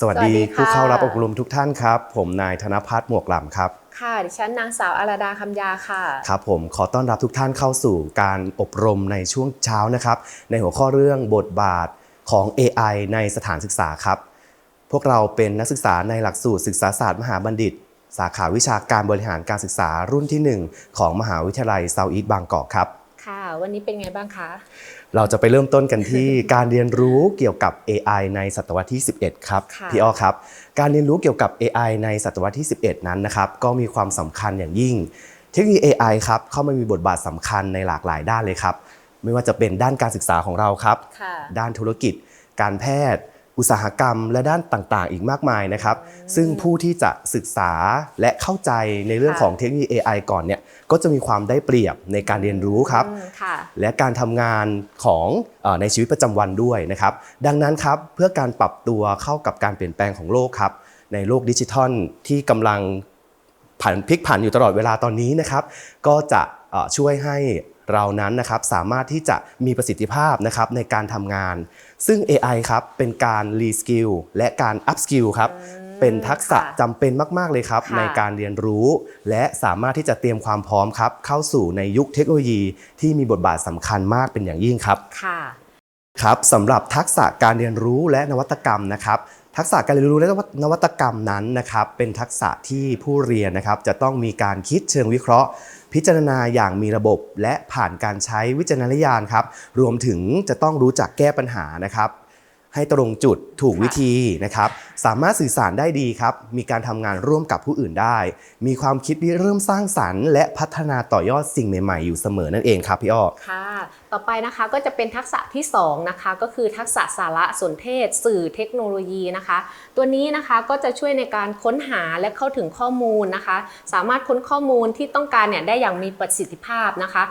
สวัสดีสวัสดีค่ะผู้เข้ารับอบรมทุกท่านครับ ผมนายธนพัฒน์หมวกหล่ำครับ ค่ะดิฉันนางสาวอาราดาคำยาค่ะครับผมขอต้อนรับทุกท่านเข้าสู่การอบรมในช่วงเช้านะครับ ในหัวข้อเรื่องบทบาทของ AI ในสถานศึกษาครับ พวกเราเป็นนักศึกษาในหลักสูตรศึกษาศาสตร์มหาบัณฑิต สาขาวิชาการบริหารการศึกษารุ่นที่ 1 ของมหาวิทยาลัยเซาท์อีสต์บางกอกครับ ค่ะ วันนี้เป็นไงบ้างคะ เราจะไปเริ่มต้นกันที่ การเรียนรู้เกี่ยวกับ AI ในศตวรรษที่ 11 ครับ ค่ะ พี่อ้อครับ การเรียนรู้เกี่ยวกับ AI ในศตวรรษที่ 11 นั้นนะครับ ก็มีความสำคัญอย่างยิ่ง เทคโนโลยี AI ครับ เข้ามามีบทบาทสำคัญในหลากหลายด้านเลยครับ ไม่ว่าจะเป็นด้านการศึกษาของเราครับ ค่ะ ด้านธุรกิจ การแพทย์ อุตสาหกรรมและด้านต่างๆ อีกมากมายนะครับ ซึ่งผู้ที่จะศึกษาและเข้าใจในเรื่องค่ะของเทคโนโลยี AI ก่อนเนี่ยก็จะมีความได้เปรียบในการเรียนรู้ครับอืมค่ะและการทำงานของเออในชีวิตประจำวันด้วยนะครับ ดังนั้นครับเพื่อการปรับตัวเข้ากับการเปลี่ยนแปลงของโลกครับ ในโลกดิจิทัลที่กำลังผันพลิกผันอยู่ตลอดเวลาตอนนี้นะครับ ก็จะเอ่อช่วยให้ เรานั้นนะครับสามารถที่จะมีประสิทธิภาพนะครับในการทำงาน ซึ่ง AI ครับเป็นการรีสกิลและการ up skill ครับเป็นทักษะค่ะจำเป็นมาก ๆ เลยครับค่ะในการเรียนรู้ และสามารถที่จะเตรียมความพร้อมครับ เข้าสู่ในยุคเทคโนโลยีที่มีบทบาทสำคัญมากเป็นอย่างยิ่งครับค่ะครับสำหรับทักษะการเรียนรู้และนวัตกรรมนะครับ ทักษะการเรียนรู้และนวัตกรรมนั้นนะครับเป็นทักษะที่ผู้เรียนนะครับจะต้องมีการคิดเชิงวิเคราะห์ พิจารณาอย่างมีระบบ และผ่านการใช้วิจารณญาณครับรวมถึงจะต้องรู้จักแก้ปัญหานะครับให้ตรงจุดถูกวิธีนะครับสามารถสื่อสารได้ดีครับ มีการทำงานร่วมกับผู้อื่นได้ มีความคิดที่เริ่มสร้างสรรค์ และพัฒนาต่อยอดสิ่งใหม่ๆ อยู่เสมอนั่นเองครับพี่อ้อค่ะ ต่อไปนะคะก็จะเป็นทักษะที่2นะคะก็คือทักษะสารสนเทศ สื่อเทคโนโลยีนะคะ ตัวนี้นะคะก็จะช่วยในการค้นหาและเข้าถึงข้อมูลนะคะ สามารถค้นข้อมูลที่ต้องการเนี่ยได้อย่างมีประสิทธิภาพนะคะ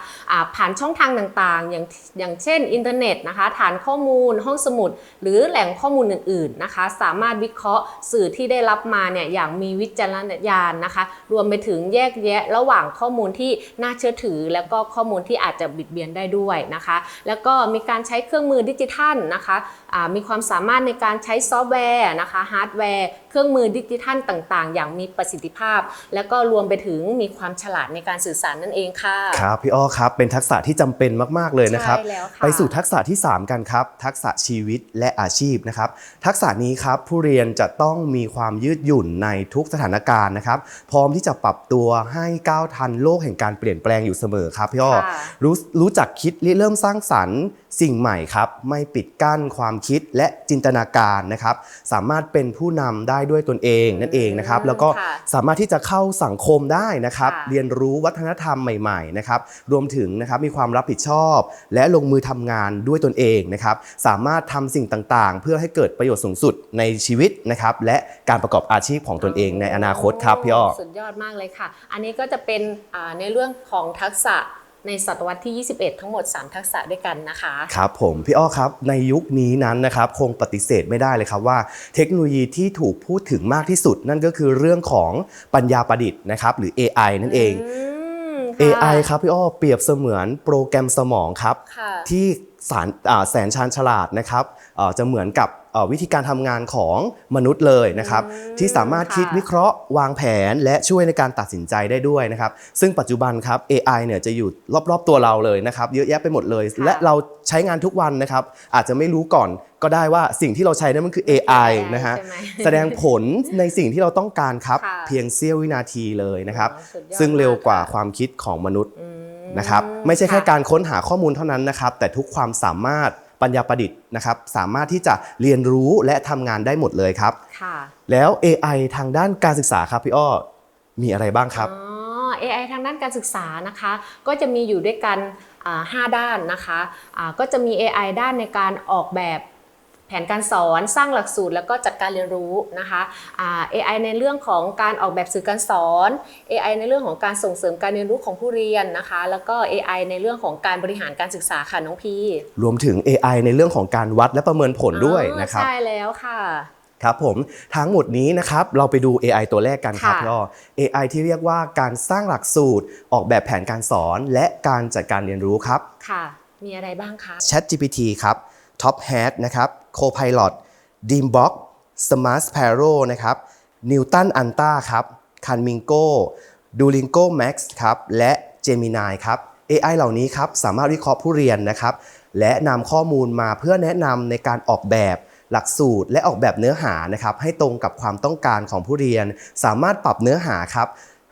ผ่านช่องทางต่างๆ อย่างอย่างเช่น อินเทอร์เน็ตนะคะฐานข้อมูลห้องสมุด หรือแหล่งข้อมูลอื่นๆนะคะ สามารถวิเคราะห์ สื่อที่ได้รับมาเนี่ยอย่างมีวิจารณญาณนะคะ รวมไปถึงแยกแยะระหว่างข้อมูลที่น่าเชื่อถือ แล้วก็ข้อมูลที่อาจจะบิดเบียนได้ด้วยนะคะ แล้วก็มีการใช้เครื่องมือดิจิทัลนะคะอ่ามีความสามารถในการใช้ซอฟต์แวร์นะคะฮาร์ดแวร์เครื่องมือดิจิทัลต่าง ๆ อย่างมีประสิทธิภาพ แล้วก็รวมไปถึงมีความฉลาดในการสื่อสารนั่นเองค่ะครับพี่อ้อครับเป็นทักษะที่จำเป็นมาก ๆ เลยนะครับใช่แล้วค่ะไปสู่ทักษะที่ 3 กันครับ ทักษะชีวิตและอาชีพนะครับ ทักษะนี้ครับผู้เรียนจะต้องมีความยืดหยุ่นในทุกสถานการณ์นะครับ พร้อมที่จะปรับตัวให้ก้าวทันโลกแห่งการเปลี่ยนแปลงอยู่เสมอครับพี่อ้อค่ะรู้รู้จักคิดริเริ่มสร้างสรรค์สิ่งใหม่ครับไม่ปิดกั้นความคิดและจินตนาการนะครับ สามารถเป็นผู้นำได้ด้วยตนเองนั่นเองนะครับ แล้วก็ค่ะสามารถที่จะเข้าสังคมได้นะครับค่ะเรียนรู้วัฒนธรรมใหม่ๆนะครับรวมถึงนะครับมีความรับผิดชอบ และลงมือทำงานด้วยตนเองนะครับ สามารถทำสิ่งต่างๆ เพื่อให้เกิดประโยชน์สูงสุดในชีวิตนะครับ และการประกอบอาชีพของตนเองในอนาคตครับพี่อ้อสุดยอดมากเลยค่ะ อันนี้ก็จะเป็นอ่าในเรื่องของทักษะ ในศตวรรษที่ 21 ทั้งหมด 3 ทักษะด้วยกันนะคะครับผมพี่อ้อครับในยุคนี้นั้นนะครับคงปฏิเสธไม่ได้เลยครับว่า เทคโนโลยีที่ถูกพูดถึงมากที่สุด นั่นก็คือเรื่องของปัญญาประดิษฐ์นะครับหรือ AI นั่นเองมค่ะ AI ครับพี่อ้อเปรียบเสมือนโปรแกรมสมองครับค่ะที่สารอ่าแสนชาญฉลาดนะครับเอ่อจะเหมือนกับเอ่อ วิธีการทำงานของมนุษย์เลยนะครับอืมที่สามารถคิดค่ะวิเคราะห์วางแผนและช่วยในการตัดสินใจได้ด้วยนะครับซึ่งปัจจุบันครับ AI เนี่ยจะอยู่รอบๆตัวเราเลยนะครับเยอะแยะไปหมดเลยค่ะและเราใช้งานทุกวันนะครับอาจจะไม่รู้ก่อนก็ได้ว่าสิ่งที่เราใช้นั้นมันคือ AI นะฮะใช่ไหมแสดงผลในสิ่งที่เราต้องการครับค่ะเพียงเสี้ยววินาทีเลยนะครับอ๋อสุดยอดซึ่งเร็วกว่าค่ะความคิดของมนุษย์อืมนะครับไม่ใช่แค่ะการค้นหาข้อมูลเท่านั้นนะครับ แต่ทุกความสามารถ ปัญญาประดิษฐ์นะครับสามารถที่จะเรียนรู้และทำงานได้หมดเลยครับ ค่ะ แล้ว AI ทางด้านการศึกษาครับพี่อ้อมีอะไรบ้างครับ อ๋อ AI ทางด้านการศึกษานะคะ ก็จะมีอยู่ด้วยกันอ่าห้าด้านนะคะอ่าก็จะมี AI ด้านในการออกแบบ แผนการสอนสร้างหลักสูตรแล้วก็จัดการเรียนรู้นะคะอ่า AI ในเรื่องของการออกแบบสื่อการสอน AI ในเรื่องของการส่งเสริมการเรียนรู้ของผู้เรียนนะคะ แล้วก็ AI ในเรื่องของการบริหารการศึกษาค่ะน้องพีรวมถึง AI ในเรื่องของการวัดและประเมินผลด้วยอ๋อนะครับใช่แล้วค่ะครับผมทั้งหมดนี้นะครับเราไปดู AI ตัวแรกกันครับค่ะพี่อ้อ AI ที่เรียกว่าการสร้างหลักสูตร ออกแบบแผนการสอน และการจัดการเรียนรู้ครับค่ะ มีอะไรบ้างคะ ChatGPT ครับ Top Hat นะครับ Copilot Dreambox Smart Sparrow นะครับ Newton Anta ครับ Canmingo Duolingo Max ครับ และ Gemini ครับ AI เหล่านี้ครับสามารถวิเคราะห์ผู้เรียนนะครับ และนำข้อมูลมาเพื่อแนะนำในการออกแบบหลักสูตรและออกแบบเนื้อหานะครับ ให้ตรงกับความต้องการของผู้เรียน สามารถปรับเนื้อหาครับ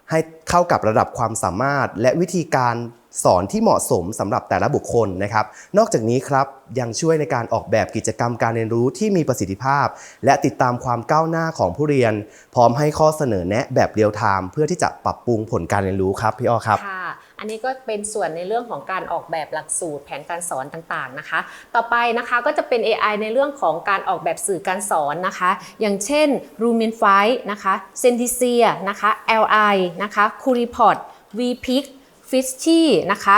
ให้เข้ากับระดับความสามารถและวิธีการ สอนที่เหมาะสมสำหรับแต่ละบุคคลนะครับ นอกจากนี้ครับยังช่วยในการออกแบบกิจกรรมการเรียนรู้ที่มีประสิทธิภาพ และติดตามความก้าวหน้าของผู้เรียน พร้อมให้ข้อเสนอแนะแบบเรียลไทม์เพื่อที่จะปรับปรุงผลการเรียนรู้ครับพี่อ้อครับค่ะอันนี้ก็เป็นส่วนในเรื่องของการออกแบบหลักสูตรแผนการสอนต่างๆนะคะ ต่อไปนะคะก็จะเป็น AI ในเรื่องของการออกแบบสื่อการสอนนะคะ อย่างเช่น r u m i n f i นะคะ c e n t i s i a นะคะ LI นะคะ c u r i p o d VPIC ฟิชชี่นะคะ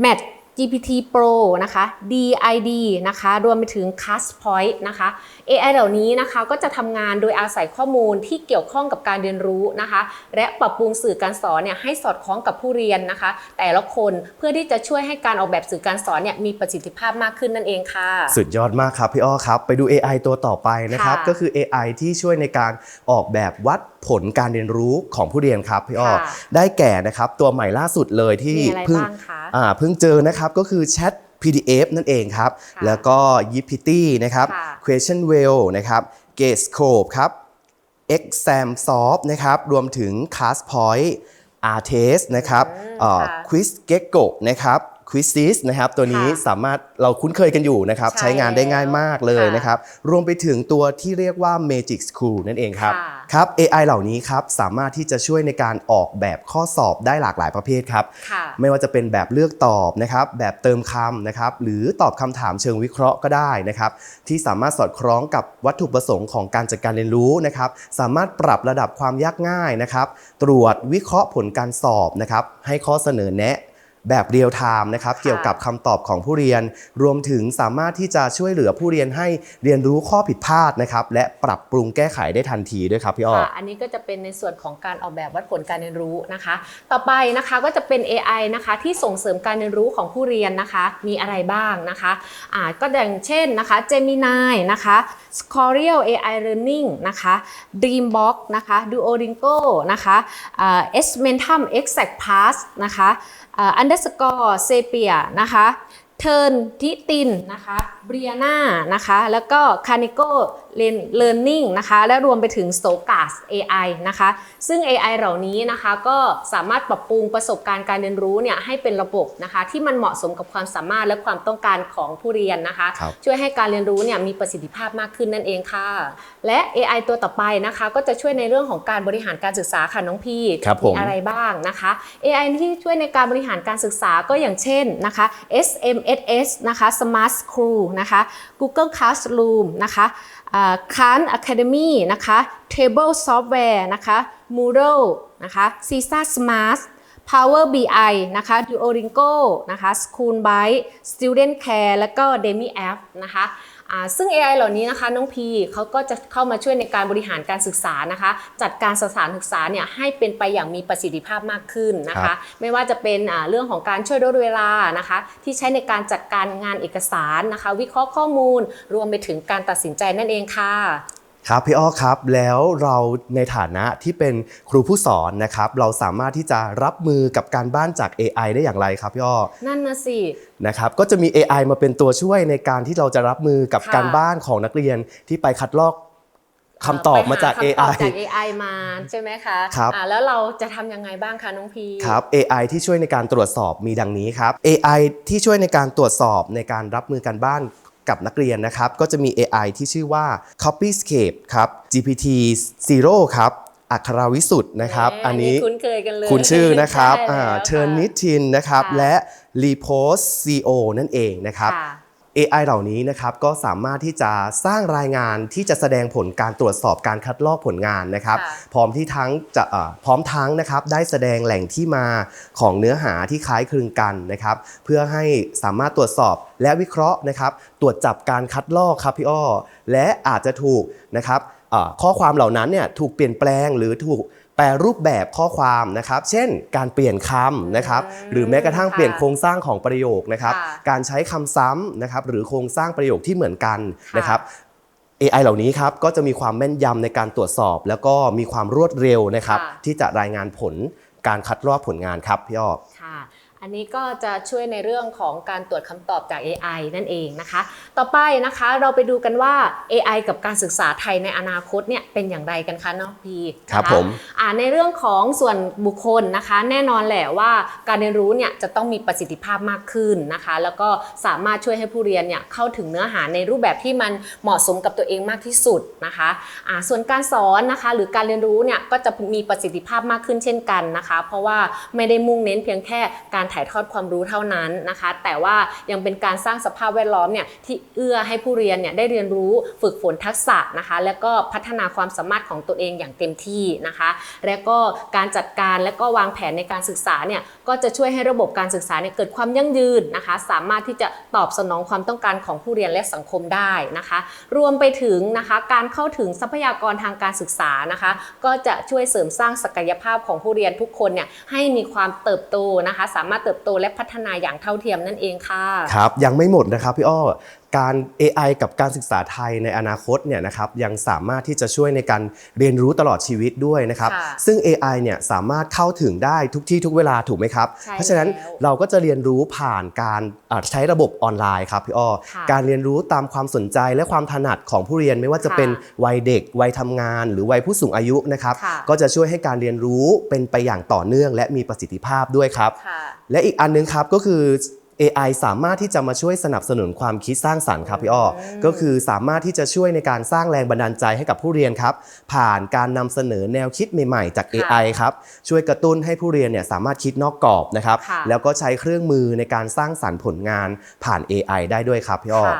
แมท GPT Pro นะคะ DID นะคะ รวมไปถึง Cast Point นะคะ AI เหล่านี้นะคะก็จะทำงานโดยอาศัยข้อมูลที่เกี่ยวข้องกับการเรียนรู้นะคะ และปรับปรุงสื่อการสอนเนี่ยให้สอดคล้องกับผู้เรียนนะคะ แต่ละคนเพื่อที่จะช่วยให้การออกแบบสื่อการสอนเนี่ยมีประสิทธิภาพมากขึ้นนั่นเองค่ะ สุดยอดมากครับพี่อ้อครับ ไปดู AI ตัวต่อไปนะครับค่ะก็คือ AI ที่ช่วยในการออกแบบวัดผลการเรียนรู้ของผู้เรียนครับพี่อ้อค่ะได้แก่นะครับตัวใหม่ล่าสุดเลยที่มีอะไรเพิ่งบ้างคะอ่าเพิ่งเจอนะครับก็คือ Chat PDF นั่นเองครับค่ะแล้วก็ Yipity นะครับค่ะ Question Well นะครับ Gatescope ครับ Exam Soft นะครับ รวมถึง Castpoint Artest นะครับอืมเอ่อค่ะ Quiz Gecko นะครับ Quizizz นะครับตัวนี้ค่ะสามารถเราคุ้นเคยกันอยู่นะครับใช่ใช้งานได้ง่ายมากเลยค่ะนะครับรวมไปถึงตัวที่เรียกว่า Magic School นั่นเองครับค่ะครับ AI เหล่านี้ครับสามารถที่จะช่วยในการออกแบบข้อสอบได้หลากหลายประเภทครับค่ะไม่ว่าจะเป็นแบบเลือกตอบนะครับแบบเติมคำนะครับหรือตอบคำถามเชิงวิเคราะห์ก็ได้นะครับที่สามารถสอดคล้องกับวัตถุประสงค์ของการจัดการเรียนรู้นะครับสามารถปรับระดับความยากง่ายนะครับตรวจวิเคราะห์ผลการสอบนะครับให้ข้อเสนอแนะ แบบเรียลไทม์นะครับค่ะเกี่ยวกับคำตอบของผู้เรียน รวมถึงสามารถที่จะช่วยเหลือผู้เรียนให้เรียนรู้ข้อผิดพลาดนะครับและปรับปรุงแก้ไขได้ทันทีด้วยครับพี่อ้อค่ะอันนี้ก็จะเป็นในส่วนของการออกแบบวัดผลการเรียนรู้นะคะ ต่อไปนะคะก็จะเป็น AI นะคะที่ส่งเสริมการเรียนรู้ของผู้เรียนนะคะ มีอะไรบ้างนะคะอ่าก็อย่างเช่นนะคะ Gemini นะคะ Scorel AI Learning นะคะ Dreambox นะคะ Duolingo นะคะอ่า S Mentum Exact Pass นะคะ อ่า underscore Sepia นะคะ เทิร์นทิตินนะคะเบรียนานะคะ แล้วก็คานิโกเลนเลิร์นนิ่งนะคะ และรวมไปถึง s t o c a s AI นะคะ ซึ่ง AI เหล่านี้นะคะก็สามารถปรับปรุงประสบการณ์การเรียนรู้เนี่ยให้เป็นระบบนะคะ ที่มันเหมาะสมกับความสามารถและความต้องการของผู้เรียนนะคะครับช่วยให้การเรียนรู้เนี่ยมีประสิทธิภาพมากขึ้นนั่นเองค่ะ และ AI ตัวต่อไปนะคะ ก็จะช่วยในเรื่องของการบริหารการศึกษาค่ะน้องพี่ครับผมอะไรบ้างนะคะ AI ที่ช่วยในการบริหารการศึกษาก็อย่างเช่นนะคะ SMSS นะคะ Smart School นะคะ Google Classroom นะคะ Khan Academy นะคะ Table Software นะคะ Moodle นะคะ CISA Smart Power BI นะคะ Duolingo นะคะ Schoolbyte Student Care แล้วก็ Demi App นะคะ ซึ่ง AI เหล่านี้นะคะน้องพีเขาก็จะเข้ามาช่วยในการบริหารการศึกษานะคะ จัดการสถานศึกษาเนี่ยให้เป็นไปอย่างมีประสิทธิภาพมากขึ้นนะครัคะบไม่ว่าจะเป็นอ่าเรื่องของการช่วยลดเวลานะคะ ที่ใช้ในการจัดการงานเอกสารนะคะ วิเคราะห์ข้อมูล รวมไปถึงการตัดสินใจนั่นเองค่ะ ครับพี่อ้อครับแล้วเราในฐานะที่เป็นครูผู้สอนนะครับ เราสามารถที่จะรับมือกับการบ้านจาก AI ได้อย่างไรครับพี่อ้อนั่นนะสินะครับก็จะมี AI มาเป็นตัวช่วยในการที่เราจะรับมือกับค่ะการบ้านของนักเรียนที่ไปคัดลอกคำตอบมาจากไปหคำตอบ AI จาก AI มาใช่ไหมคะครับอ่าแล้วเราจะทำยังไงบ้างคะน้องพีครับ AI ที่ช่วยในการตรวจสอบมีดังนี้ครับ AI ที่ช่วยในการตรวจสอบในการรับมือการบ้าน กับนักเรียนนะครับ ก็จะมี AI ที่ชื่อว่า Copyscape ครับ GPT Zero ครับอัคราวิสุทธ์นะครับแหมอันนี้คุ้นเคยกันเลยคุณชื่อนะครับใช่แล้วเชิญนิค่ะทินนะครับค่ะและ Repost CO นั่นเองนะครับค่ะ AI เหล่านี้นะครับก็สามารถที่จะสร้างรายงานที่จะแสดงผลการตรวจสอบการคัดลอกผลงานนะครับค่ะพร้อมที่ทั้งจะเอ่อพร้อมทั้งนะครับได้แสดงแหล่งที่มาของเนื้อหาที่คล้ายคลึงกันนะครับ เพื่อให้สามารถตรวจสอบและวิเคราะห์นะครับ ตรวจจับการคัดลอกครับพี่อ้อและอาจจะถูกนะครับเอ่อข้อความเหล่านั้นเนี่ยถูกเปลี่ยนแปลงหรือถูก แปลรูปแบบข้อความนะครับ เช่น การเปลี่ยนคำนะครับอืมหรือแม้กระทั่งค่ะเปลี่ยนโครงสร้างของประโยคนะครับค่ะการใช้คำซ้ำนะครับ หรือโครงสร้างประโยคที่เหมือนกันค่ะนะครับ AI เหล่านี้ครับก็จะมีความแม่นยำในการตรวจสอบ แล้วก็มีความรวดเร็วนะครับค่ะที่จะรายงานผลการคัดลอกผลงานครับพี่อ้อ ค่ะ อันนี้ก็จะช่วยในเรื่องของการตรวจคำตอบจาก AI นั่นเองนะคะ ต่อไปนะคะเราไปดูกันว่า AI กับการศึกษาไทยในอนาคตเนี่ยเป็นอย่างไรกันคะน้องพีครับนะะผมอ่าในเรื่องของส่วนบุคคลนะคะ แน่นอนแหละว่าการเรียนรู้เนี่ยจะต้องมีประสิทธิภาพมากขึ้นนะคะ แล้วก็สามารถช่วยให้ผู้เรียนเนี่ยเข้าถึงเนื้อหาในรูปแบบที่มันเหมาะสมกับตัวเองมากที่สุดนะคะอ่าส่วนการสอนนะคะ หรือการเรียนรู้เนี่ยก็จะมีประสิทธิภาพมากขึ้นเช่นกันนะคะ เพราะว่าไม่ได้มุ่งเน้นเพียงแค่การถ่ายทอดความรู้เท่านั้นนะคะ แต่ว่ายังเป็นการสร้างสภาพแวดล้อมเนี่ยที่เอื้อให้ผู้เรียนเนี่ยได้เรียนรู้ฝึกฝนทักษะนะคะ แล้วก็พัฒนาความสามารถของตัวเองอย่างเต็มที่นะคะ และก็การจัดการและก็วางแผนในการศึกษาเนี่ยก็จะช่วยให้ระบบการศึกษาเนี่ยเกิดความยั่งยืนนะคะ สามารถที่จะตอบสนองความต้องการของผู้เรียนและสังคมได้นะคะ รวมไปถึงนะคะการเข้าถึงทรัพยากรทางการศึกษานะคะ ก็จะช่วยเสริมสร้างศักยภาพของผู้เรียนทุกคนเนี่ยให้มีความเติบโตนะคะสามารถเติบโตและพัฒนาอย่างเท่าเทียมนั่นเองค่ะ ครับ ยังไม่หมดนะครับพี่อ้อ การ AI กับการศึกษาไทยในอนาคตเนี่ยนะครับยังสามารถที่จะช่วยในการเรียนรู้ตลอดชีวิตด้วยนะครับ ค่ะซึ่ง AI เนี่ยสามารถเข้าถึงได้ทุกที่ทุกเวลาถูกไหมครับ ใช่เพราะฉะนั้นแล้วเราก็จะเรียนรู้ผ่านการเอ่อใช้ระบบออนไลน์ครับพี่อ้อค่ะการเรียนรู้ตามความสนใจและความถนัดของผู้เรียนไม่ว่าจะเป็นค่ะวัยเด็กวัยทำงาน หรือวัยผู้สูงอายุนะครับค่ะ ก็จะช่วยให้การเรียนรู้เป็นไปอย่างต่อเนื่อง และมีประสิทธิภาพด้วยครับ ค่ะ และอีกอันนึงครับก็คือ AI สามารถที่จะมาช่วยสนับสนุนความคิดสร้างสรรค์ครับพี่อ้ออก็คือสามารถที่จะช่วยในการสร้างแรงบันดาลใจให้กับผู้เรียนครับ ผ่านการนำเสนอแนวคิดใหม่ๆ จากค่ะ AI ครับ ช่วยกระตุ้นให้ผู้เรียนเนี่ยสามารถคิดนอกกรอบนะครับค่ะแล้วก็ใช้เครื่องมือในการสร้างสรรค์ผลงานผ่าน AI ได้ด้วยครับพี่อ้อค่ะ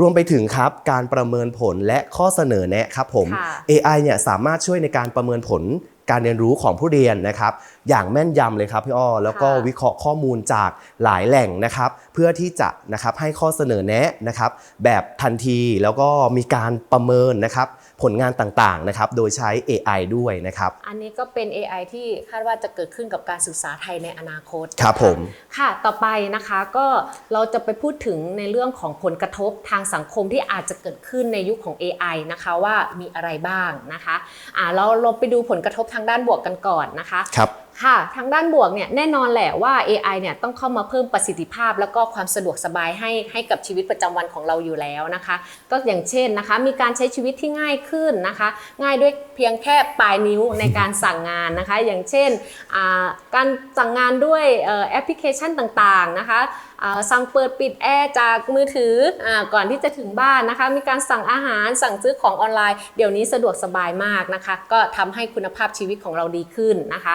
รวมไปถึงครับการประเมินผลและข้อเสนอแนะครับผมค่ะ AI เนี่ยสามารถช่วยในการประเมินผล การเรียนรู้ของผู้เรียนนะครับ อย่างแม่นยำเลยครับพี่อ้อแล้วก็ค่ะวิเคราะห์ข้อมูลจากหลายแหล่งนะครับ เพื่อที่จะนะครับให้ข้อเสนอแนะนะครับ แบบทันทีแล้วก็มีการประเมินนะครับ ผลงานต่างๆนะครับโดยใช้ AI ด้วยนะครับ อันนี้ก็เป็น AI ที่คาดว่าจะเกิดขึ้นกับการศึกษาไทยในอนาคตครับผมค่ะต่อไปนะคะก็เราจะไปพูดถึงในเรื่องของผลกระทบทางสังคมที่อาจจะเกิดขึ้นในยุคของ AI นะคะว่ามีอะไรบ้างนะคะอ่าเราเราไปดูผลกระทบทางด้านบวกกันก่อนนะคะครับ ค่ะทางด้านบวกเนี่ยแน่นอนแหละว่า AI เนี่ยต้องเข้ามาเพิ่มประสิทธิภาพ แล้วก็ความสะดวกสบายให้ให้กับชีวิตประจำวันของเราอยู่แล้วนะคะ ก็อย่างเช่นนะคะ มีการใช้ชีวิตที่ง่ายขึ้นนะคะ ง่ายด้วยเพียงแค่ปลายนิ้วในการสั่งงานนะคะ อย่างเช่นอ่าการสั่งงานด้วยเอ่อแอปพลิเคชันต่างๆนะคะอ่าสั่งเปิดปิดแอร์จากมือถืออก่อนที่จะถึงบ้านนะคะ มีการสั่งอาหารสั่งซื้อของออนไลน์ เดี๋ยวนี้สะดวกสบายมากนะคะ ก็ทำให้คุณภาพชีวิตของเราดีขึ้นนะคะ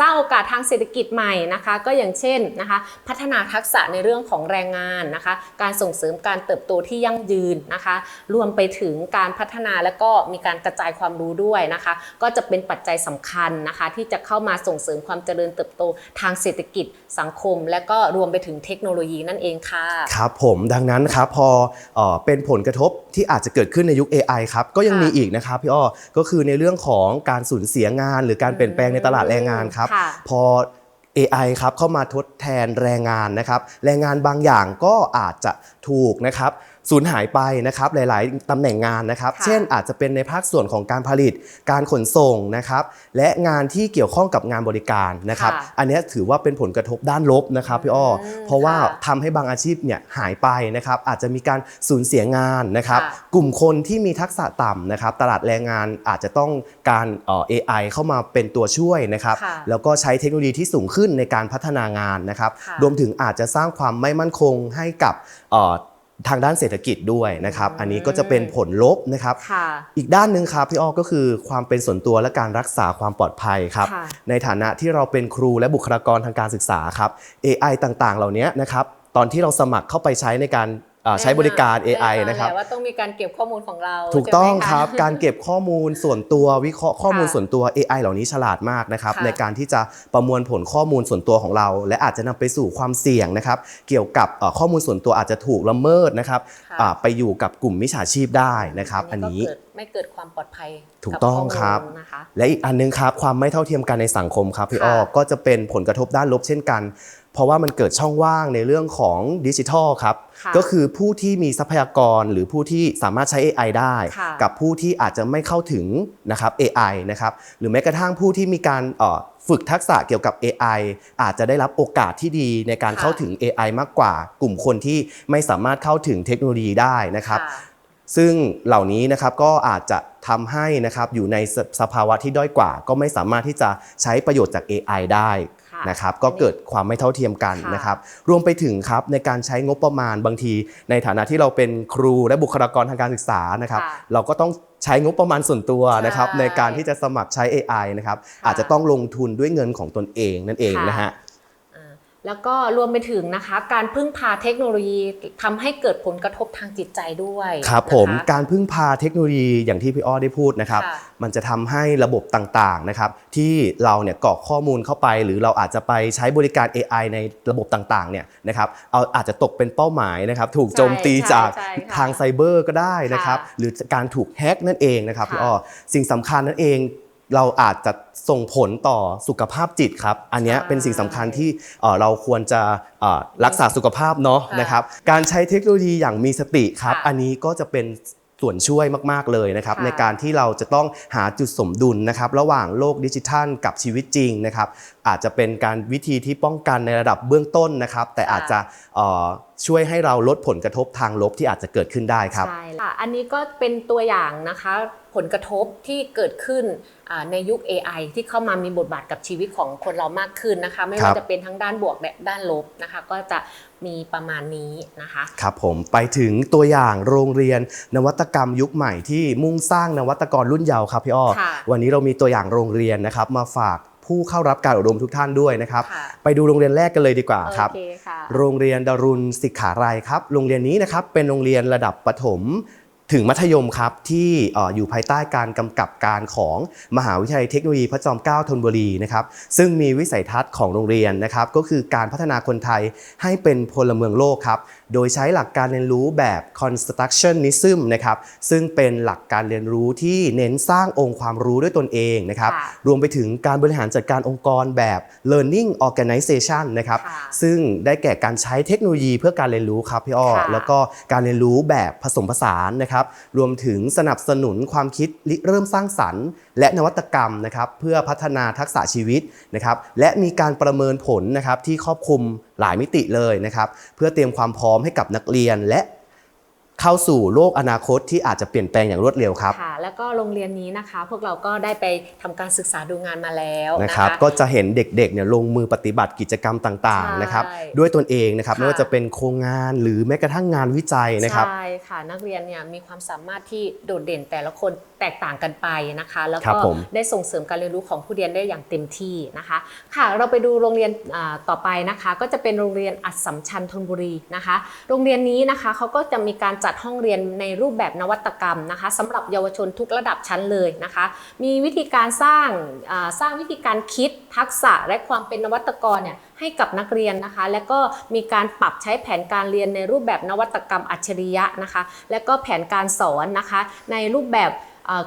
สร้างโอกาสทางเศรษฐกิจใหม่นะคะ ก็อย่างเช่นนะคะ พัฒนาทักษะในเรื่องของแรงงานนะคะ การส่งเสริมการเติบโตที่ยั่งยืนนะคะ รวมไปถึงการพัฒนาและก็มีการกระจายความรู้ด้วยนะคะ ก็จะเป็นปัจจัยสำคัญนะคะ ที่จะเข้ามาส่งเสริมความเจริญเติบโตทางเศรษฐกิจสังคม และก็รวมไปถึงเทคโนโลยีนั่นเองค่ะครับผมดังนั้นครับพอเอ่อเป็นผลกระทบที่อาจจะเกิดขึ้นในยุค AI ครับก็ยังค่ะมีอีกนะครับพี่อ้อก็คือในเรื่องของการสูญเสียงาน หรือการเปลี่ยนแปลงในตลาดแรงงานครับค่ะพอ AI ครับเข้ามาทดแทนแรงงานนะครับ แรงงานบางอย่างก็อาจจะถูกนะครับ สูญหายไปนะครับหลาย ๆตำแหน่งงานนะครับค่ะเช่นอาจจะเป็นในภาคส่วนของการผลิต การขนส่งนะครับและงานที่เกี่ยวข้องกับงานบริการนะครับค่ะอันเนี้ยถือว่าเป็นผลกระทบด้านลบนะครับพี่อ้ออมเพราะว่าค่ะทำให้บางอาชีพเนี่ยหายไปนะครับอาจจะมีการสูญเสียงานนะครับค่ะกลุ่มคนที่มีทักษะต่ำนะครับตลาดแรงงานอาจจะต้องการเอ่อ AI เข้ามาเป็นตัวช่วยนะครับค่ะแล้วก็ใช้เทคโนโลยีที่สูงขึ้นในการพัฒนางานนะครับค่ะรวมถึงอาจจะสร้างความไม่มั่นคงให้กับเอ่อ ทางด้านเศรษฐกิจด้วยนะครับ อันนี้ก็จะเป็นผลลบนะครับค่ะอีกด้านหนึ่งครับพี่อ้อก็คือความเป็นส่วนตัวและการรักษาความปลอดภัยครับค่ะในฐานะที่เราเป็นครูและบุคลากรทางการศึกษาครับ AI ต่างๆ เหล่านี้นะครับ ตอนที่เราสมัครเข้าไปใช้ในการเอ่อ ใช้บริการ AI แอนะครับแหลว่าต้องมีการเก็บข้อมูลของเราถูกต้องใช่ไหมะครับการเก็บข้อมูลส่วนตัววิเคราะห์ข้อมูลค่ะส่วนตัว AI เหล่านี้ฉลาดมากนะครับค่ะในการที่จะประมวลผลข้อมูลส่วนตัวของเรา และอาจจะนำไปสู่ความเสี่ยงนะครับเกี่ยวกับเอ่อข้อมูลส่วนตัวอาจจะถูกละเมิดนะครับค่ะอ่าไปอยู่กับกลุ่มมิจฉาชีพได้นะครับอันนี้ก็เกิดไม่เกิดความปลอดภัยถูกต้องข้มูลครับนะคะและอีกอันนึงครับความไม่เท่าเทียมกันในสังคมครับพี่ค่ะอ้อก็จะเป็นผลกระทบด้านลบเช่นกัน เพราะว่ามันเกิดช่องว่างในเรื่องของดิจิทัลครับค่ะ ก็คือผู้ที่มีทรัพยากรหรือผู้ที่สามารถใช้ AI ได้ค่ะกับผู้ที่อาจจะไม่เข้าถึงนะครับ AI นะครับหรือแม้กระทั่งผู้ที่มีการเอ่อฝึกทักษะเกี่ยวกับ AI อาจจะได้รับโอกาสที่ดีในการค่ะเข้าถึง AI มากกว่ากลุ่มคนที่ไม่สามารถเข้าถึงเทคโนโลยีได้นะครับค่ะซึ่งเหล่านี้นะครับก็อาจจะทำให้นะครับอยู่ในสสภาวะที่ด้อยกว่า ก็ไม่สามารถที่จะใช้ประโยชน์จาก AI ได้ค่ะ นะครับก็เกิดความไม่เท่าเทียมกันค่ะนะครับรวมไปถึงครับในการใช้งบประมาณบางที ในฐานะที่เราเป็นครูและบุคลากรทางการศึกษานะครับค่ะเราก็ต้องใช้งบประมาณส่วนตัวนะครับใช่ในการที่จะสมัครใช้ AI นะครับค่ะอาจจะต้องลงทุนด้วยเงินของตนเองนั่นเองค่ะนะฮะอ่า แล้วก็รวมไปถึงนะคะ การพึ่งพาเทคโนโลยีทำให้เกิดผลกระทบทางจิตใจด้วยครับผมนะคะการพึ่งพาเทคโนโลยีอย่างที่พี่อ้อได้พูดนะครับค่ะมันจะทำให้ระบบต่างๆนะครับที่เราเนี่ยกรอกข้อมูลเข้าไป หรือเราอาจจะไปใช้บริการ AI ในระบบต่างๆเนี่ยนะครับเอาอาจจะตกเป็นเป้าหมายนะครับถูกโจมตีใช่จากใช่ค่ะทางไซเบอร์ก็ได้นะครับค่ะหรือการถูกแฮ็กนั่นเองนะครับค่ะพี่อ้อสิ่งสำคัญนั่นเอง เราอาจจะส่งผลต่อสุขภาพจิตครับ อันเนี้ยใช่เป็นสิ่งสำคัญที่เอ่อเราควรจะเอ่อรักษาสุขภาพเนาะค่ะนะครับ การใช้เทคโนโลยีอย่างมีสติครับ ค่ะอันนี้ก็จะเป็นส่วนช่วยมากๆเลยนะครับ ค่ะในการที่เราจะต้องหาจุดสมดุลนะครับ ระหว่างโลกดิจิทัลกับชีวิตจริงนะครับ อาจจะเป็นการวิธีที่ป้องกันในระดับเบื้องต้นนะครับ แต่อาจจะเอ่อ ช่วยให้เราลดผลกระทบทางลบที่อาจจะเกิดขึ้นได้ครับ ใช่ค่ะ อันนี้ก็เป็นตัวอย่างนะคะผลกระทบที่เกิดขึ้นอ่าในยุค AI ที่เข้ามามีบทบาทกับชีวิตของคนเรามากขึ้นนะคะ ไม่ครัว่าบจะเป็นทั้งด้านบวกและด้านลบนะคะ ก็จะมีประมาณนี้นะคะ ครับผมไปถึงตัวอย่างโรงเรียนนวัตกรรมยุคใหม่ที่มุ่งสร้างนวัตกรรุ่นเยาว์ครับพี่อ้อค่ะวันนี้เรามีตัวอย่างโรงเรียนนะครับมาฝาก ผู้เข้ารับการอบรมทุกท่านด้วยนะครับค่ะไปดูโรงเรียนแรกกันเลยดีกว่าครับโอเคค่ะโรงเรียนดารุณศิกขาลัยครับ โรงเรียนนี้นะครับเป็นโรงเรียนระดับประถม ถึงมัธยมครับที่เอ่ออยู่ภายใต้การกำกับการของมหาวิทยาลัยเทคโนโลยีพระจอมเกล้าธนบุรีนะครับซึ่งมีวิสัยทัศน์ของโรงเรียนนะครับก็คือการพัฒนาคนไทยให้เป็นพลเมืองโลกครับโดยใช้หลักการเรียนรู้แบบ constructionism นะครับซึ่งเป็นหลักการเรียนรู้ที่เน้นสร้างองค์ความรู้ด้วยตนเองนะครับค่ะรวมไปถึงการบริหารจัดการองค์กรแบบ learning organization นะครับค่ะซึ่งได้แก่การใช้เทคโนโลยีเพื่อการเรียนรู้ครับพี่อ้อค่ะแล้วก็การเรียนรู้แบบผสมผสานนะครับรวมถึงสนับสนุนความคิดริเริ่มสร้างสรรค์ และนวัตกรรมนะครับเพื่อพัฒนาทักษะชีวิตนะครับและมีการประเมินผลนะครับที่ครอบคลุมหลายมิติเลยนะครับเพื่อเตรียมความพร้อมให้กับนักเรียนและ เข้าสู่โลกอนาคตที่อาจจะเปลี่ยนแปลงอย่างรวดเร็วครับค่ะแล้วก็โรงเรียนนี้นะคะ พวกเราก็ได้ไปทำการศึกษาดูงานมาแล้วนะนะคคะรับก็จะเห็นเด็กๆเนี่ยลงมือปฏิบัติกิจกรรมต่างๆนะครับใช่ด้วยตนเองนะครับค่ะไม่ว่าจะเป็นโครงงานหรือแม้กระทั่งงานวิจัยนะครับใช่ค่ะนักเรียนเนี่ยมีความสามารถที่โดดเด่นแต่ละคนแตกต่างกันไปนะคะ แล้วครัก็บผมได้ส่งเสริมการเรียนรู้ของผู้เรียนได้อย่างเต็มที่นะคะ ค่ะเราไปดูโรงเรียนอ่าต่อไปนะคะ ก็จะเป็นโรงเรียนอัดสัมชัญธนบุรีนะคะ โรงเรียนนี้นะคะเขาก็จะมีการจัดห้องเรียนในรูปแบบนวัตกรรมนะคะสำหรับเยาวชนทุกระดับชั้นเลยนะคะ มีวิธีการสร้างสร้างวิธีการคิดทักษะและความเป็นนวัตกรเนี่ยให้กับนักเรียนนะคะ และก็มีการปรับใช้แผนการเรียนในรูปแบบนวัตกรรมอัจฉริยะนะคะ และก็แผนการสอนนะคะ ในรูปแบบ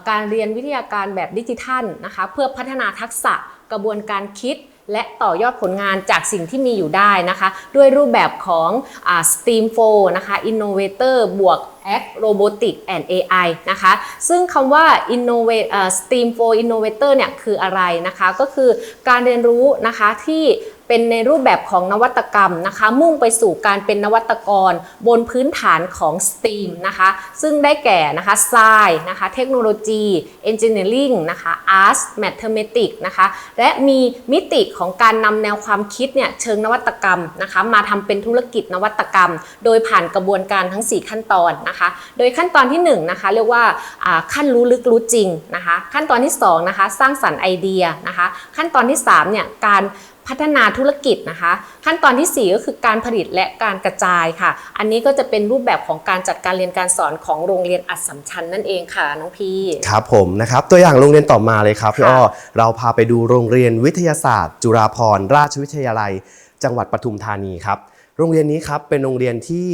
การเรียนวิทยาการแบบดิจิทัลนะคะ เพื่อพัฒนาทักษะกระบวนการคิด และต่อยอดผลงานจากสิ่งที่มีอยู่ได้นะคะ ด้วยรูปแบบของอ STEAM 4นะคะ Innovator บวก Act Robotic and AI นะคะ ซึ่งคำว่า Innovate อ่า STEAM 4 Innovator เนี่ยคืออะไรนะคะ ก็คือการเรียนรู้นะคะที่ เป็นในรูปแบบของนวัตกรรมนะคะ มุ่งไปสู่การเป็นนวัตกรบนพื้นฐานของ STEAM นะคะ ซึ่งได้แก่นะคะ Science นะคะเทคโนโลยี Engineering นะคะ Arts Mathematics นะคะ และมีมิติของการนำแนวความคิดเนี่ยเชิงนวัตกรรมนะคะ มาทำเป็นธุรกิจนวัตกรรม โดยผ่านกระบวนการทั้ง 4 ขั้นตอนนะคะ โดยขั้นตอนที่1นนะคะเรียกว่าอ่าขั้นรู้ลึกรู้จริงนะคะ ขั้นตอนที่2นะคะสร้างสรรค์ไอเดียนะคะ ขั้นตอนที่3เนี่ยการ พัฒนาธุรกิจนะคะ ขั้นตอนทีสี่ 4 ก็คือการผลิตและการกระจายค่ะ อันนี้ก็จะเป็นรูปแบบของการจัดการเรียนการสอนของโรงเรียนอัดสัมชัญนั่นเองค่ะน้องพี่ครับผมนะครับตัวอย่างโรงเรียนต่อมาเลยครับพี่ค่ะอ้อเราพาไปดูโรงเรียนวิทยาศาสตร์ จุฬาภรณราชวิทยาลัย จังหวัดปทุมธานีครับโรงเรียนนี้ครับเป็นโรงเรียนที่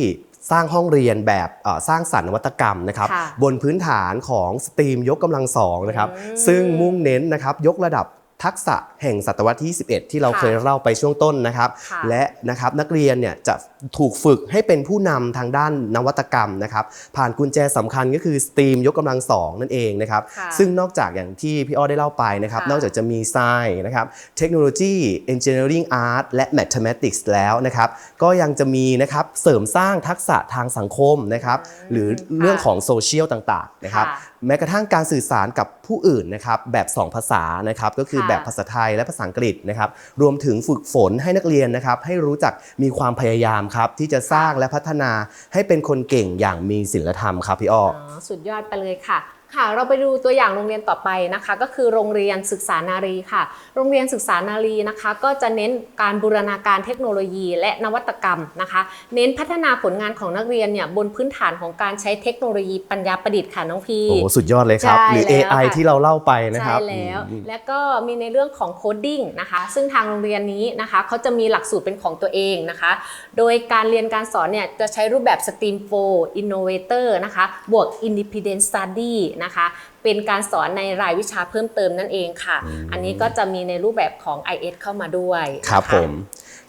สร้างห้องเรียนแบบเอ่อสร้างสรรค์นวัตกรรมนะครับค่ะบนพื้นฐานของสตรีมยกกำลังสองนะครับอืมซึ่งมุ่งเน้นนะครับยกระดับ ทักษะแห่งศตวรรษที่ 21 ที่เราค่ะเคยเล่าไปช่วงต้นนะครับค่ะและนะครับนักเรียนเนี่ยจะถูกฝึกให้เป็นผู้นำทางด้านนวัตกรรมนะครับ ผ่านกุญแจสำคัญก็คือสตรีมยกกำลังสองนั่นเองนะครับค่ะซึ่งนอกจากอย่างที่พี่อ้อได้เล่าไปนะครับค่ะนอกจากจะมีไซน์นะครับเทคโนโลยี Engineering Art และ Mathematics แล้วนะครับ ก็ยังจะมีนะครับเสริมสร้างทักษะทางสังคมนะครับ หรือเรื่องของโซเชียลต่างๆนะครับค่ะแม้กระทั่งการสื่อสารกับผู้อื่นนะครับแบบ 2 ภาษานะครับก็คือค่ะแบบภาษาไทยและภาษาอังกฤษนะครับรวมถึงฝึกฝนให้นักเรียนนะครับให้รู้จักมีความพยายามครับที่จะสร้างและพัฒนาให้เป็นคนเก่งอย่างมีศีลธรรมครับพี่อ้อ อ๋อสุดยอดไปเลยค่ะ ค่ะ เราไปดูตัวอย่างโรงเรียนต่อไปนะคะ ก็คือโรงเรียนศึกษานารีค่ะ โรงเรียนศึกษานารีนะคะ ก็จะเน้นการบูรณาการเทคโนโลยีและนวัตกรรมนะคะ เน้นพัฒนาผลงานของนักเรียนเนี่ยบนพื้นฐานของการใช้เทคโนโลยีปัญญาประดิษฐ์ค่ะน้องพีโอ้โหสุดยอดเลยครับใช่หรือแล้ว AI ค่ะที่เราเล่าไปนะครับใช่แล้วอืมและก็มีในเรื่องของโคดดิ้งนะคะ ซึ่งทางโรงเรียนนี้นะคะเขาจะมีหลักสูตรเป็นของตัวเองนะคะ โดยการเรียนการสอนเนี่ยจะใช้รูปแบบ STEAM 4 Innovator นะคะ บวก Independent Study นะคะ เป็นการสอนในรายวิชาเพิ่มเติมนั่นเองค่ะ อันนี้ก็จะมีในรูปแบบของ IS เข้ามาด้วยครับนะะผม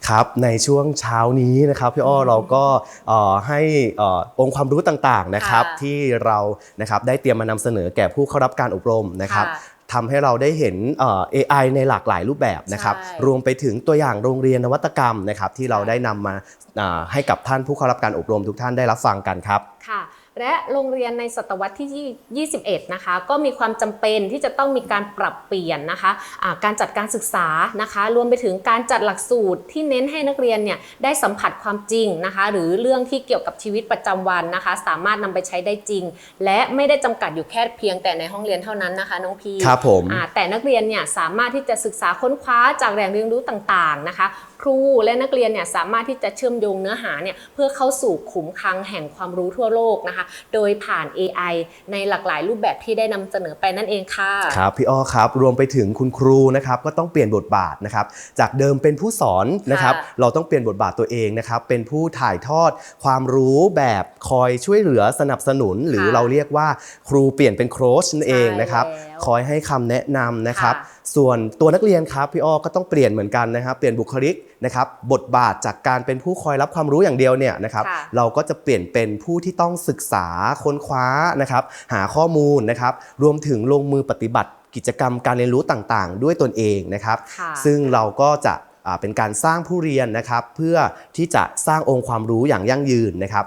ครับในช่วงเช้านี้นะครับพี่อ้อเราก็เอ่อให้เอ่อองค์ความรู้ต่างๆนะครับค่ะที่เรานะครับได้เตรียมมานำเสนอแก่ผู้เข้ารับการอบรมนะครับค่ะทำให้เราได้เห็นเอ่อ AI ในหลากหลายรูปแบบนะครับใช่รวมไปถึงตัวอย่างโรงเรียนนวัตกรรมนะครับที่เราค่ะได้นำมาอ่าให้กับท่านผู้เข้ารับการอบรมทุกท่านได้รับฟังกันครับค่ะ และโรงเรียนในศตวรรษที่ 21 นะคะ ก็มีความจำเป็นที่จะต้องมีการปรับเปลี่ยนนะคะอ่าการจัดการศึกษานะคะ รวมไปถึงการจัดหลักสูตรที่เน้นให้นักเรียนเนี่ยได้สัมผัสความจริงนะคะ หรือเรื่องที่เกี่ยวกับชีวิตประจำวันนะคะ สามารถนำไปใช้ได้จริง และไม่ได้จำกัดอยู่แค่เพียงแต่ในห้องเรียนเท่านั้นนะคะน้องพีครับผมอ่าแต่นักเรียนเนี่ยสามารถที่จะศึกษาค้นคว้าจากแหล่งเรียนรู้ต่างๆนะคะ ครูและนักเรียนเนี่ยสามารถที่จะเชื่อมโยงเนื้อหาเนี่ยเพื่อเข้าสู่ขุมคลังแห่งความรู้ทั่วโลกนะคะ โดยผ่าน AI ในหลากหลายรูปแบบที่ได้นำเสนอไปนั่นเองค่ะครับพี่อ้อครับ รวมไปถึงคุณครูนะครับก็ต้องเปลี่ยนบทบาทนะครับจากเดิมเป็นผู้สอนนะครับค่ะเราต้องเปลี่ยนบทบาทตัวเองนะครับเป็นผู้ถ่ายทอดความรู้แบบคอยช่วยเหลือสนับสนุน หรือเราเรียกว่าครูเปลี่ยนเป็นโค้ชนั่นเองนะครับใช่แล้วคอยให้คำแนะนำนะครับค่ะ ส่วนตัวนักเรียนครับพี่อ้อก็ต้องเปลี่ยนเหมือนกันนะครับ เปลี่ยนบุคลิกนะครับบทบาทจากการเป็นผู้คอยรับความรู้อย่างเดียวเนี่ยนะครับค่ะเราก็จะเปลี่ยนเป็นผู้ที่ต้องศึกษาค้นคว้านะครับหาข้อมูลนะครับรวมถึงลงมือปฏิบัติกิจกรรมการเรียนรู้ต่างๆ ด้วยตนเองนะครับค่ะซึ่งเราก็จะอ่าเป็นการสร้างผู้เรียนนะครับ เพื่อที่จะสร้างองค์ความรู้อย่างยั่งยืนนะครับ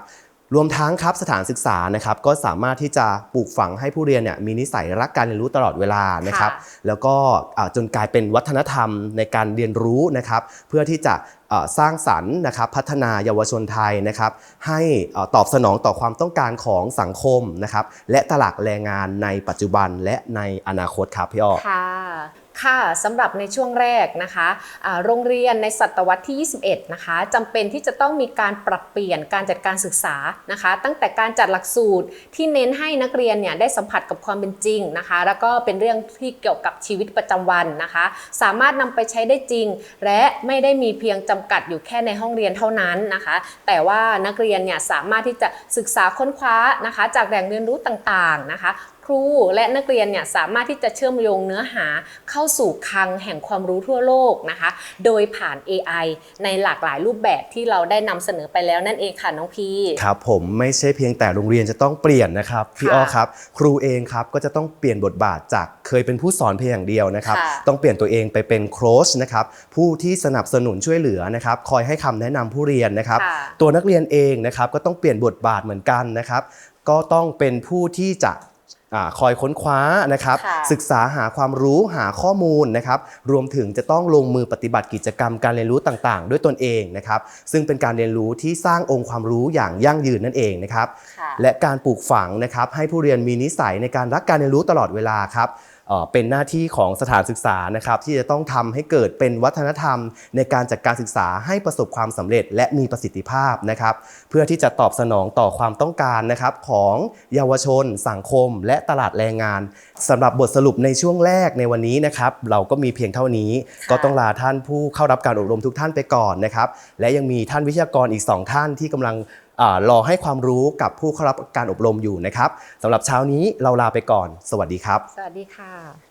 รวมทั้งครับสถานศึกษานะครับก็สามารถที่จะปลูกฝังให้ผู้เรียนเนี่ยมีนิสัยรักการเรียนรู้ตลอดเวลานะครับ แล้วก็จนกลายเป็นวัฒนธรรมในการเรียนรู้นะครับ เพื่อที่จะสร้างสรรค์นะครับพัฒนาเยาวชนไทยนะครับ ให้ตอบสนองต่อความต้องการของสังคมนะครับ และตลาดแรงงานในปัจจุบันและในอนาคตครับพี่อ้อค่ะ ค่ะสำหรับในช่วงแรกนะคะโรงเรียนในศตวรรษที่ 21 นะคะจำเป็นที่จะต้องมีการปรับเปลี่ยนการจัดการศึกษานะคะ ตั้งแต่การจัดหลักสูตรที่เน้นให้นักเรียนเนี่ยได้สัมผัสกับความเป็นจริงนะคะ แล้วก็เป็นเรื่องที่เกี่ยวกับชีวิตประจำวันนะคะ สามารถนำไปใช้ได้จริง และไม่ได้มีเพียงจำกัดอยู่แค่ในห้องเรียนเท่านั้นนะคะ แต่ว่านักเรียนเนี่ยสามารถที่จะศึกษาค้นคว้านะคะ จากแหล่งเรียนรู้ต่างๆนะคะ ครูและนักเรียนเนี่ยสามารถที่จะเชื่อมโยงเนื้อหาเข้าสู่คลังแห่งความรู้ทั่วโลกนะคะ โดยผ่าน AI ในหลากหลายรูปแบบที่เราได้นำเสนอไปแล้วนั่นเองค่ะน้องพีครับผมไม่ใช่เพียงแต่โรงเรียนจะต้องเปลี่ยนนะครับพี่ค่ะอ้อครับ ครูเองครับก็จะต้องเปลี่ยนบทบาทจากเคยเป็นผู้สอนเพียงอย่างเดียวนะครับค่ะต้องเปลี่ยนตัวเองไปเป็นโค้ชนะครับผู้ที่สนับสนุนช่วยเหลือนะครับคอยให้คำแนะนำผู้เรียนนะครับค่ะตัวนักเรียนเองนะครับก็ต้องเปลี่ยนบทบาทเหมือนกันนะครับก็ต้องเป็นผู้ที่จะอา คอยค้นคว้านะครับค่ะศึกษาหาความรู้หาข้อมูลนะครับรวมถึงจะต้องลงมือปฏิบัติกิจกรรมการเรียนรู้ต่างๆ ด้วยตนเองนะครับซึ่งเป็นการเรียนรู้ที่สร้างองค์ความรู้อย่างยั่งยืนนั่นเองนะครับค่ะและการปลูกฝังนะครับให้ผู้เรียนมีนิสัยในการรักการเรียนรู้ตลอดเวลาครับ เอ่อเป็นหน้าที่ของสถานศึกษานะครับที่จะต้องทำให้เกิดเป็นวัฒนธรรม ในการจัดการศึกษาให้ประสบความสำเร็จ และมีประสิทธิภาพนะครับ เพื่อที่จะตอบสนองต่อความต้องการนะครับของเยาวชน สังคม และตลาดแรงงานสำหรับบทสรุปในช่วงแรกในวันนี้นะครับ เราก็มีเพียงเท่านี้ค่ะก็ต้องลาท่านผู้เข้ารับการอบรมทุกท่านไปก่อนนะครับ และยังมีท่านวิทยากรอีกสองท่านที่กำลังอา รอให้ความรู้กับผู้เข้ารับการอบรมอยู่นะครับสำหรับเช้านี้เราลาไปก่อน สวัสดีครับ สวัสดีค่ะ